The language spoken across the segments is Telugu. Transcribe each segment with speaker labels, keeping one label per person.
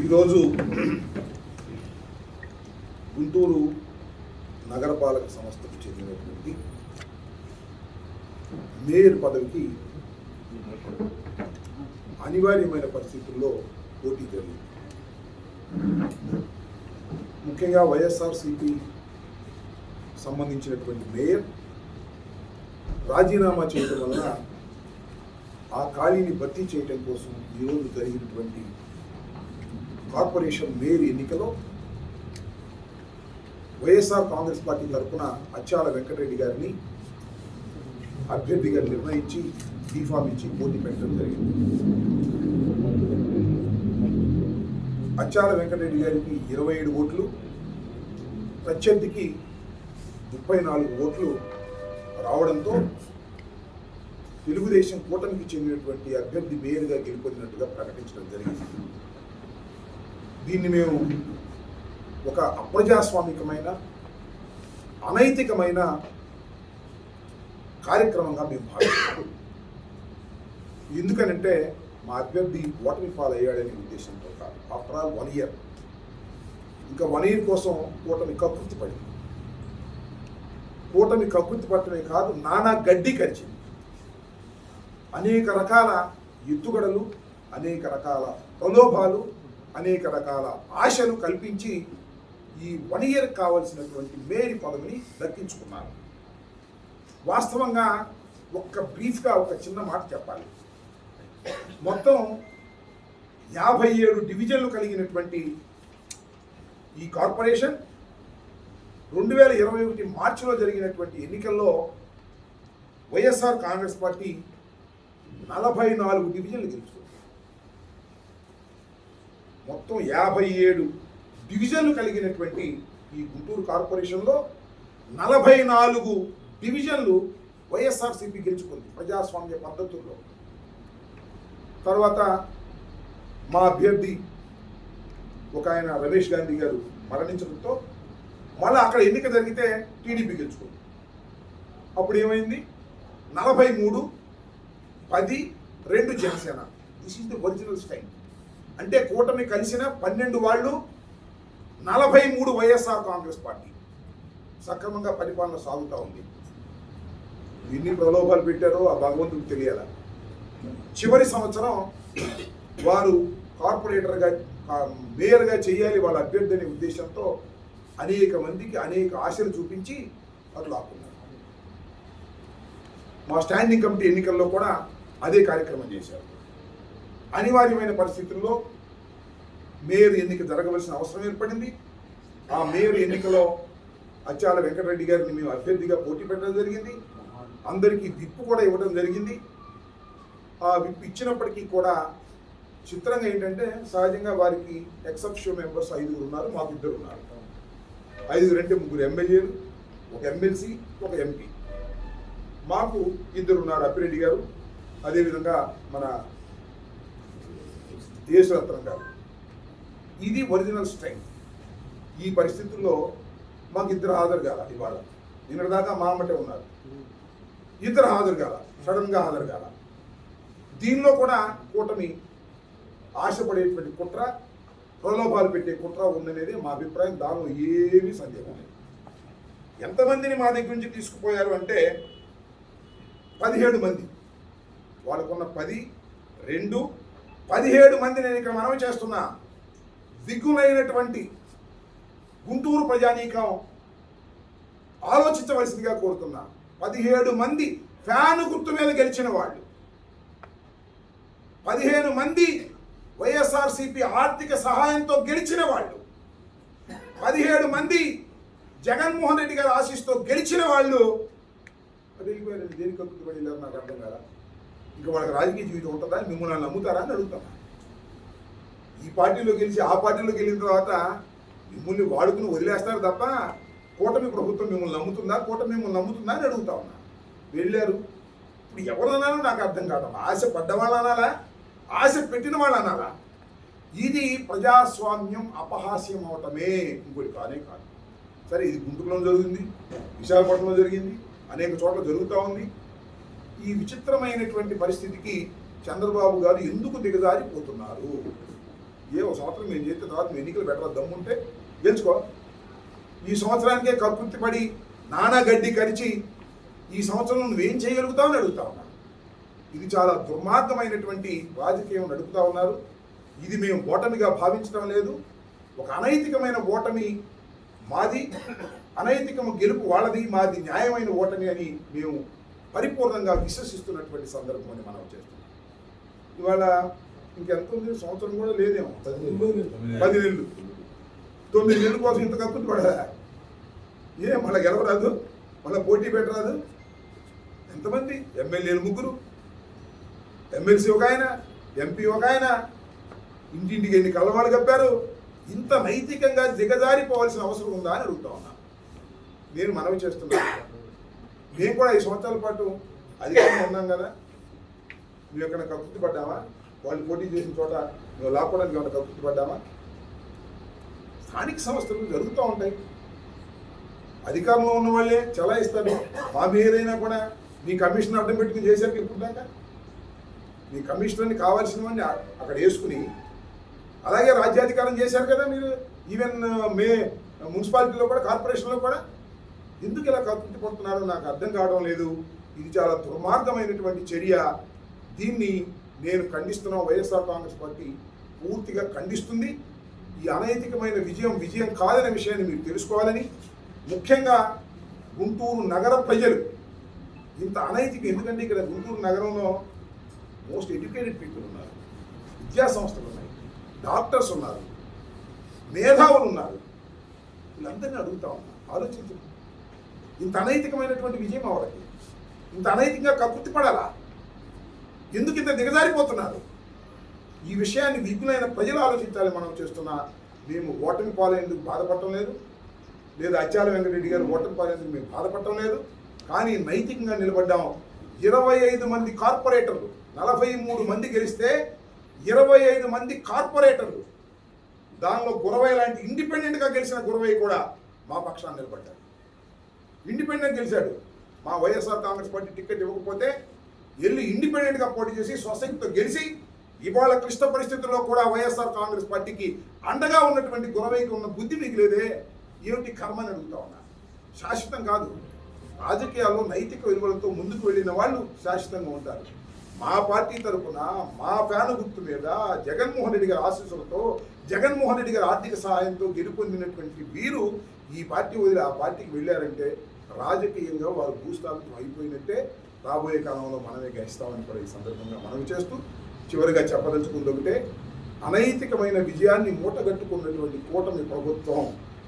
Speaker 1: ఈరోజు గుంటూరు నగరపాలక సంస్థకు చెందినటువంటి మేయర్ పదవికి అనివార్యమైన పరిస్థితుల్లో పోటీ జరిగింది. ముఖ్యంగా వైఎస్ఆర్సిపి సంబంధించినటువంటి మేయర్ రాజీనామా చేయడం వలన ఆ ఖాళీని భర్తీ చేయడం కోసం ఈరోజు జరిగినటువంటి కార్పొరేషన్ మేయర్ ఎన్నికలో వైఎస్ఆర్ కాంగ్రెస్ పార్టీ తరఫున అచ్చాల వెంకటరెడ్డి గారిని అభ్యర్థిగా నిర్ణయించి బీఫామ్ ఇచ్చి పోటీ పెట్టడం జరిగింది. అచ్చాల వెంకటరెడ్డి గారికి ఇరవై ఏడు ఓట్లు ప్రత్యర్థికి ముప్పై నాలుగు ఓట్లు రావడంతో తెలుగుదేశం కూటమికి చెందినటువంటి అభ్యర్థి మేయర్గా గెలుపొందినట్టుగా ప్రకటించడం జరిగింది. దీన్ని మేము ఒక అప్రజాస్వామికమైన అనైతికమైన కార్యక్రమంగా మేము భావిస్తాము ఎందుకనంటే మా అభ్యర్థి ఓటమి ఫాల్ అయ్యాడనే ఉద్దేశంతో కాదు. After all one year. ఇంకా వన్ ఇయర్ కోసం కూటమి కకృతి పడింది. కూటమి కకృతి పట్టడమే కాదు నానా గడ్డి కరిచింది. అనేక రకాల ఎత్తుగడలు అనేక రకాల ప్రలోభాలు అనేక రకాల ఆశలు కల్పించి ఈ వన్ ఇయర్ కావలసినటువంటి మేరీ పదవిని దక్కించుకున్నారు. వాస్తవంగా ఒక్క బ్రీఫ్గా ఒక చిన్న మాట చెప్పాలి. మొత్తం యాభై ఏడు డివిజన్లు కలిగినటువంటి ఈ కార్పొరేషన్ రెండు వేల ఇరవై ఒకటి మార్చిలో జరిగినటువంటి ఎన్నికల్లో వైఎస్ఆర్ కాంగ్రెస్ పార్టీ నలభై నాలుగు డివిజన్లు గెలుచుకుంది. మొత్తం యాభై ఏడు డివిజన్లు కలిగినటువంటి ఈ గుంటూరు కార్పొరేషన్లో నలభై నాలుగు డివిజన్లు వైఎస్ఆర్సీపీ గెలుచుకుంది ప్రజాస్వామ్య పద్ధతుల్లో. తర్వాత మా అభ్యర్థి ఒక ఆయన రమేష్ గాంధీ గారు మరణించడంతో మళ్ళీ అక్కడ ఎన్నిక జరిగితే టీడీపీ గెలుచుకుంది. అప్పుడు ఏమైంది? నలభై మూడు పది రెండు Janasena. This is the original style అంటే కూటమి కలిసిన పన్నెండు వాళ్ళు నలభై మూడు వైఎస్ఆర్ కాంగ్రెస్ పార్టీ సక్రమంగా పరిపాలన సాగుతూ ఉంది. ఎన్ని ప్రలోభాలు పెట్టారో ఆ భగవంతుడికి తెలియాల? చివరి సంవత్సరం వారు కార్పొరేటర్గా మేయర్గా చేయాలి వాళ్ళ అభ్యర్థి అనే ఉద్దేశంతో అనేక మందికి అనేక ఆశలు చూపించి అట్లా ఆపుకున్నారు. మా స్టాండింగ్ కమిటీ ఎన్నికల్లో కూడా అదే కార్యక్రమం చేశారు. అనివార్యమైన పరిస్థితుల్లో మేయర్ ఎన్నిక జరగవలసిన అవసరం ఏర్పడింది. ఆ మేయర్ ఎన్నికలో అచ్చాల వెంకటరెడ్డి గారిని మేము అభ్యర్థిగా పోటీ పెట్టడం జరిగింది. అందరికీ విప్పు కూడా ఇవ్వడం జరిగింది. ఆ విప్పు ఇచ్చినప్పటికీ కూడా చిత్రంగా ఏంటంటే సహజంగా వారికి ఎక్సెప్షన్ మెంబర్స్ ఐదుగురు ఉన్నారు మాకు ఇద్దరు ఉన్నారు. ఐదుగురు అంటే ముగ్గురు ఎమ్మెల్యేలు ఒక ఎమ్మెల్సీ ఒక ఎంపీ. మాకు ఇద్దరు ఉన్నారు అప్పిరెడ్డి గారు. అదేవిధంగా మన యేసురత్నం గారు ఇది ఒరిజినల్ స్ట్రెంగ్త్. ఈ పరిస్థితుల్లో మాకు ఇద్దరు హాజరు కాల ఇవాళ. నిన్నటిదాకా మా అమ్మటే ఉన్నారు. ఇద్దరు హాజరు కాల సడన్గా హాజరు కాల. దీనిలో కూడా కూటమి ఆశపడేటువంటి కుట్ర ప్రలోభాలు పెట్టే కుట్ర ఉందనేది మా అభిప్రాయం. దానిలో ఏమీ సందేహం లేదు. ఎంతమందిని మా దగ్గర నుంచి తీసుకుపోయారు అంటే పదిహేడు మంది. వాళ్ళకున్న పది రెండు పదిహేడు మంది నేను ఇక్కడ మనవి చేస్తున్నా. దిగ్గులైనటువంటి గుంటూరు ప్రజానీకం ఆలోచించవలసిందిగా కోరుతున్నా. పదిహేడు మంది ఫ్యాను గుర్తు మీద గెలిచిన వాళ్ళు. పదిహేను మంది వైఎస్ఆర్సిపి ఆర్థిక సహాయంతో గెలిచిన వాళ్ళు. పదిహేడు మంది జగన్మోహన్ రెడ్డి గారి ఆశీస్తో గెలిచిన వాళ్ళు. దేనికి నాకు అర్థం కాదా ఇంకా వాళ్ళకి రాజకీయ జీవితం ఉంటుందా? మిమ్మల్ని నమ్ముతారా అని అడుగుతాను ఈ పార్టీలో గెలిచి ఆ పార్టీలో గెలిన తర్వాత మిమ్మల్ని వాడుకుని వదిలేస్తారు తప్ప కూటమి ప్రభుత్వం మిమ్మల్ని నమ్ముతుందా? కూటమి మిమ్మల్ని నమ్ముతుందా అని అడుగుతా ఉన్నా. వెళ్ళారు. ఇప్పుడు ఎవరు నాకు అర్థం కావడం ఆశ పడ్డ వాళ్ళు అనాలా? ఆశ పెట్టిన వాళ్ళు అనాలా? ఇది ప్రజాస్వామ్యం అపహాస్యం అవటమే. ఇంకోటి కానే కాదు. సరే ఇది గుంటూరులో జరిగింది విశాఖపట్నంలో జరిగింది అనేక చోట్ల జరుగుతూ ఉంది. ఈ విచిత్రమైనటువంటి పరిస్థితికి చంద్రబాబు గారు ఎందుకు దిగజారిపోతున్నారు? ఏ ఒక సంవత్సరం మేము చేస్తే తర్వాత మీ ఎన్నికలు బెటర్ దమ్ముంటే గెలుచుకో. ఈ సంవత్సరానికే కకృతి పడి నానా గడ్డి కరిచి ఈ సంవత్సరం నువ్వేం చేయగలుగుతావు అని అడుగుతా ఉన్నాను ఇది చాలా దుర్మార్గమైనటువంటి రాజకీయం నడుపుతా ఉన్నారు. ఇది మేము ఓటమిగా భావించడం లేదు. ఒక అనైతికమైన ఓటమి మాది. అనైతికము గెలుపు వాళ్ళది మాది న్యాయమైన ఓటమి అని మేము పరిపూర్ణంగా విశ్వసిస్తున్నటువంటి సందర్భం అని మనం చేస్తున్నాం. ఇవాళ ఇంకెంత ఉంది సంవత్సరం కూడా లేదేమో. పది నెలలు. తొమ్మిది నెలల కోసం ఇంత కక్కుతు పడదా? ఏ మళ్ళీ గెలవరాదు? మళ్ళీ పోటీ పెట్టరాదు? ఎంతమంది? ఎమ్మెల్యేలు ముగ్గురు. ఎమ్మెల్సీ ఒక ఆయన ఎంపీ ఒక ఆయన. ఇంటింటికి ఎన్ని కళ్ళవాళ్ళు కప్పారు? ఇంత నైతికంగా దిగజారిపోవాల్సిన అవసరం ఉందా అని అడుగుతా ఉన్నా. నేను మనవి చేస్తున్నాను. మేము కూడా ఐదు సంవత్సరాల పాటు అధికారంలో ఉన్నాం కదా. నువ్వు ఎక్కడ కక్కుర్తి పడ్డావా? వాళ్ళు పోటీ చేసిన చోట నువ్వు లాక్కోవడానికి ఏమైనా కక్కుర్తి పడ్డావా? స్థానిక సంస్థలు జరుగుతూ ఉంటాయి. అధికారంలో ఉన్న వాళ్ళే చలాయిస్తారు. మా మీదైనా కూడా మీ కమిషన్ అడ్డం పెట్టుకుని చేశారు ఇప్పుడు దాకా మీ కమిషనర్ని కావాల్సినవన్నీ అక్కడ వేసుకుని అలాగే రాజ్యాధికారం చేశారు కదా మీరు. ఈవెన్ మే మున్సిపాలిటీలో కూడా కార్పొరేషన్లో కూడా ఎందుకు ఇలా కత్తి పడుతున్నారో నాకు అర్థం కావడం లేదు. ఇది చాలా దుర్మార్గమైనటువంటి చర్య. దీన్ని నేను ఖండిస్తున్న వైఎస్ఆర్ కాంగ్రెస్ పార్టీ పూర్తిగా ఖండిస్తుంది. ఈ అనైతికమైన విజయం విజయం కాదనే విషయాన్ని మీరు తెలుసుకోవాలని. ముఖ్యంగా గుంటూరు నగర ప్రజలు ఇంత అనైతిక ఎందుకంటే ఇక్కడ గుంటూరు నగరంలో మోస్ట్ ఎడ్యుకేటెడ్ పీపుల్ ఉన్నారు విద్యా సంస్థలు ఉన్నాయి డాక్టర్స్ ఉన్నారు మేధావులు ఉన్నారు. వీళ్ళందరినీ అడుగుతా ఉన్నా ఆలోచించండి ఇంత అనైతికమైనటువంటి విజయం వాళ్ళకి. ఇంత అనైతికంగా కకృతి పడాలా ఎందుకు ఇంత దిగజారిపోతున్నారు? ఈ విషయాన్ని విజ్ఞులైన ప్రజలు ఆలోచించాలి మనం చేస్తున్న మేము ఓటమి పాలైనందుకు బాధపడటం లేదు. లేదా అచ్చాల వెంకటరెడ్డి గారు ఓటమి పాలైనందుకు మేము బాధపడటం లేదు. కానీ నైతికంగా నిలబడ్డాం. ఇరవై ఐదు మంది కార్పొరేటర్లు నలభై మూడు మంది గెలిస్తే ఇరవై ఐదు మంది కార్పొరేటర్లు. దానిలో గురవై లాంటి ఇండిపెండెంట్గా గెలిచిన గురవై కూడా మా పక్షాన్ని నిలబడ్డారు ఇండిపెండెంట్ గెలిచాడు. మా వైఎస్ఆర్ కాంగ్రెస్ పార్టీ టికెట్ ఇవ్వకపోతే వెళ్ళి ఇండిపెండెంట్గా పోటీ చేసి స్వశక్తితో గెలిచి ఇవాళ క్లిష్ట పరిస్థితుల్లో కూడా వైఎస్ఆర్ కాంగ్రెస్ పార్టీకి అండగా ఉన్నటువంటి గురవైకి ఉన్న బుద్ధి మీకు లేదే? ఏమిటి కర్మ అని అడుగుతా ఉన్నా. శాశ్వతం కాదు. రాజకీయాల్లో నైతిక విలువలతో ముందుకు వెళ్ళిన వాళ్ళు శాశ్వతంగా ఉంటారు. మా పార్టీ తరఫున మా ఫ్యాను గుర్తు మీద జగన్మోహన్ రెడ్డి గారి ఆశీస్సులతో జగన్మోహన్ రెడ్డి గారి ఆర్థిక సహాయంతో గెలుపొందినటువంటి వీరు ఈ పార్టీ వదిలి ఆ పార్టీకి వెళ్ళారంటే రాజకీయంగా వారు భూస్థాపితం అయిపోయినట్టే రాబోయే కాలంలో మనమే గెలుస్తామని కూడా ఈ సందర్భంగా మనవి చేస్తూ చివరిగా చెప్పదలుచుకుంది ఒకటే అనైతికమైన విజయాన్ని మూటగట్టుకున్నటువంటి కూటమి ప్రభుత్వం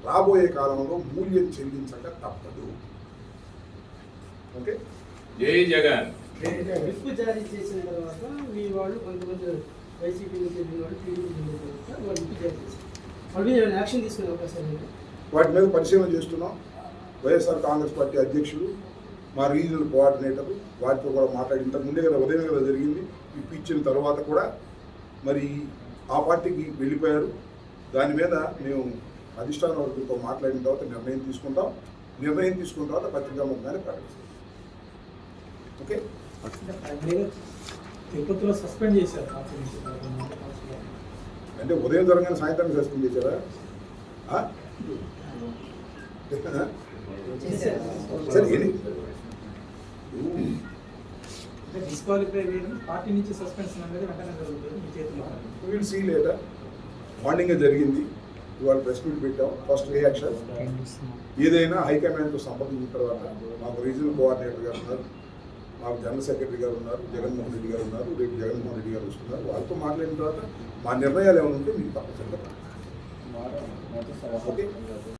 Speaker 1: రాబోయే కాలంలో మూల్యం చెల్లించక తప్పదు. ఓకే?
Speaker 2: జై జగన్.
Speaker 3: విప్పు జారీ చేసిన తర్వాత మీ వాళ్ళు కొంతమంది వైసీపీ నుంచి వెళ్ళిన వాళ్ళు టీడీపీ తర్వాత వాళ్ళు విప్పు జారీ చేశారు. వాళ్ళ ఏమైనా యాక్షన్ తీసుకునే అవకాశం ఉంది
Speaker 1: వాటి మీద పరిశీలన చేస్తున్నాం. వైఎస్ఆర్ కాంగ్రెస్ పార్టీ అధ్యక్షులు మా రీజనల్ కోఆర్డినేటర్ వాటితో కూడా మాట్లాడి ఇంతకు ముందే కదా ఉదయం కదా జరిగింది ఇప్పించిన తర్వాత కూడా మరి ఆ పార్టీకి వెళ్ళిపోయారు. దాని మీద మేము అధిష్టాన వర్గంతో మాట్లాడిన తర్వాత నిర్ణయం తీసుకుంటాం. నిర్ణయం తీసుకున్న తర్వాత పత్రికా ముఖంగానే ప్రకటిస్తాం. ఓకే?
Speaker 4: తిరుపతిలో సస్పెండ్ చేశారు.
Speaker 1: అంటే ఉదయం జరగానే సాయంత్రం సస్పెండ్ చేశారా? ఆ? సరే ఏంటి
Speaker 4: అంటే డిస్క్వాలిఫై అయ్యేది పార్టీ నుంచి సస్పెన్షన్ అనేది వెంటనే జరుగుతుంది మీ చేతిలో.
Speaker 1: విల్ సీ లేటర్ మార్నింగ్ జరిగింది ఇవాళ ప్రెస్ మీట్ పెట్టాం ఫస్ట్ రియాక్షన్ ఏదైనా హైకమాండ్తో సంప్రదించిన తర్వాత మాకు రీజనల్ కోఆర్డినేటర్ గారు ఉన్నారు మాకు జనరల్ సెక్రటరీ గారు ఉన్నారు జగన్మోహన్ రెడ్డి గారు ఉన్నారు రేపు జగన్మోహన్ రెడ్డి గారు వస్తున్నారు. వాళ్ళతో మాట్లాడిన తర్వాత మా నిర్ణయాలు ఏమైనా ఉంటే మీకు తప్పనిసరిగా ఓకే.